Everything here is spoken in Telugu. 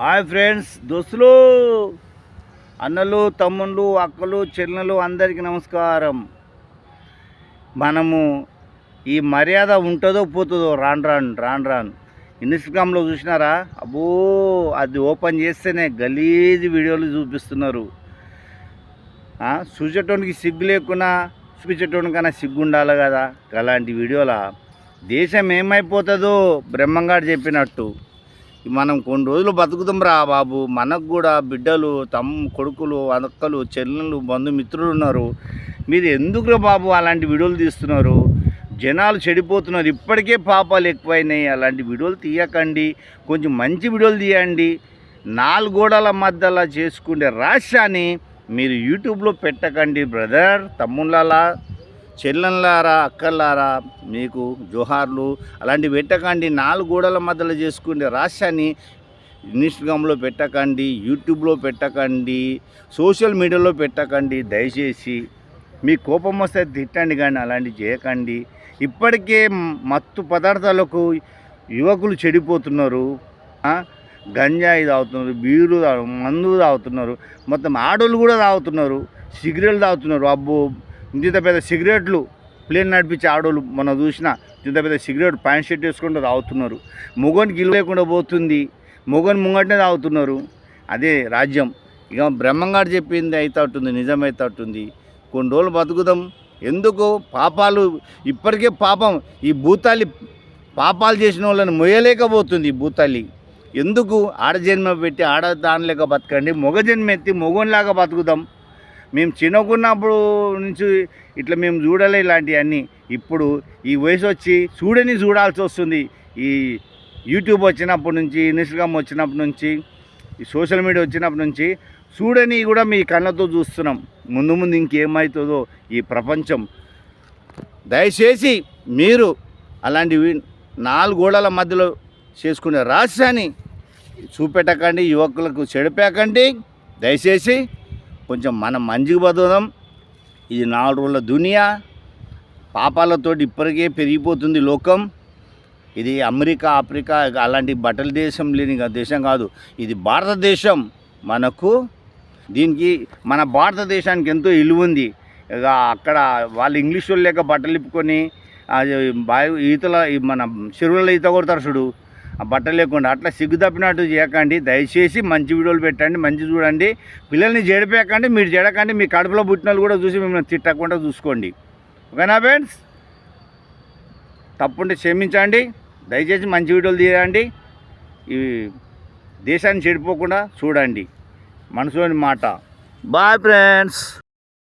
హాయ్ ఫ్రెండ్స్ దోస్తులు అన్నలు తమ్ముళ్ళు అక్కలు చెల్లెలు అందరికీ నమస్కారం. మనము ఈ మర్యాద ఉంటుందో పోతుందో రాను రాను రాను రాను. ఇన్స్టాగ్రామ్లో చూసినారా? అబ్బో అది ఓపెన్ చేస్తేనే గలీజ్ వీడియోలు చూపిస్తున్నారు. చూసేటోనికి సిగ్గు లేకున్నా చూపించేటోనికన్నా సిగ్గు ఉండాలి కదా అలాంటి వీడియోల. దేశం ఏమైపోతుందో బ్రహ్మంగాడు చెప్పినట్టు. మనం కొన్ని రోజులు బతుకుతాం రా బాబు. మనకు కూడా బిడ్డలు తమ్ కొడుకులు అక్కలు చెల్లెలు బంధుమిత్రులు ఉన్నారు. మీరు ఎందుకురా బాబు అలాంటి వీడియోలు తీస్తున్నారు? జనాలు చెడిపోతున్నారు. ఇప్పటికే పాపాలు ఎక్కువైనాయి. అలాంటి వీడియోలు తీయకండి. కొంచెం మంచి వీడియోలు తీయండి. నాలుగు గోడల మధ్యలో చేసుకునే రాష్ట్రాన్ని మీరు యూట్యూబ్లో పెట్టకండి బ్రదర్ తమ్ముళ్ళలా చెల్లెళ్ళారా అక్కల్లారా మీకు జోహార్లు అలాంటివి పెట్టకండి నాలుగు గోడల మధ్యలో చేసుకునే రాష్ట్రాన్ని ఇన్స్టాగ్రామ్లో పెట్టకండి యూట్యూబ్లో పెట్టకండి సోషల్ మీడియాలో పెట్టకండి దయచేసి మీ కోపం వస్తే తిట్టండి కానీ అలాంటివి చేయకండి. ఇప్పటికే మత్తు పదార్థాలకు యువకులు చెడిపోతున్నారు. గంజాయి తాగుతున్నారు బీరు తాగు మందు తాగుతున్నారు. మొత్తం ఆడోళ్ళు కూడా తాగుతున్నారు సిగరెట్లు తాగుతున్నారు. అబ్బో! ఇంత పెద్ద సిగరెట్లు ప్లేన్ నడిపించే ఆడోళ్ళు మనం చూసిన ఇంత పెద్ద సిగరెట్ ప్యాంట్ షర్ట్ వేసుకుంటూ తాగుతున్నారు. మొగోనికి ఇల్లు లేకుండా పోతుంది. మొగని ముంగటనే తాగుతున్నారు. అదే రాజ్యం. ఇక బ్రహ్మంగాడు చెప్పింది అవుతుంది నిజమైతేటుంది కొన్ని రోజులు బతుకుదాం. ఎందుకు పాపాలు ఇప్పటికే పాపం. ఈ భూతాలి పాపాలు చేసిన వాళ్ళని మొయ్యలేకపోతుంది ఈ భూతాలి ఎందుకు? ఆడ జన్మ పెట్టి ఆడ దానిలేక బతకండి. మొగ జన్మ ఎత్తి మొగోనిలాగా బతుకుదాం. మేము చిన్నకున్నప్పుడు నుంచి ఇట్లా మేము చూడలే ఇలాంటివన్నీ. ఇప్పుడు ఈ వయసు వచ్చి చూడని చూడాల్సి వస్తుంది. ఈ యూట్యూబ్ వచ్చినప్పటి నుంచి ఇన్స్టాగ్రామ్ వచ్చినప్పటి నుంచి ఈ సోషల్ మీడియా వచ్చినప్పటి నుంచి చూడని కూడా మీ కళ్ళతో చూస్తున్నాం. ముందు ముందు ఇంకేమవుతుందో ఈ ప్రపంచం. దయచేసి మీరు అలాంటివి నాలుగు గోడల మధ్యలో చేసుకునే రహస్యాన్ని చూపెట్టకండి యువకులకు చెడిపేకండి దయచేసి కొంచెం మనం మంచిగా బతుకుదాం ఇది నాలుగు రోజుల దునియా. పాపాలతో ఇప్పటికే పెరిగిపోతుంది లోకం. ఇది అమెరికా ఆఫ్రికా అలాంటి బట్టల దేశం లేని దేశం కాదు. ఇది భారతదేశం మనకు. దీనికి మన భారతదేశానికి ఎంతో ఇలువ ఉంది. ఇక అక్కడ వాళ్ళు ఇంగ్లీష్ వాళ్ళు లేక బట్టలు ఇప్పుకొని బావి ఈతల ఈ మన చెరువులలో ఈత కొడతారు చూడు. ఆ బట్ట లేకుండా అట్లా సిగ్గు తప్పినట్టు చేయకండి. దయచేసి మంచి వీడియోలు పెట్టండి మంచి చూడండి. పిల్లల్ని జడిపేయకండి మీరు జడకండి మీ కడుపులో పుట్టిన వాళ్ళు కూడా చూసి మిమ్మల్ని తిట్టకుండా చూసుకోండి. ఓకేనా ఫ్రెండ్స్? తప్పుంటే క్షమించండి. దయచేసి మంచి వీడియోలు తీయండి. ఈ దేశాన్ని చెడిపోకుండా చూడండి. మనసులోని మాట. Bye friends.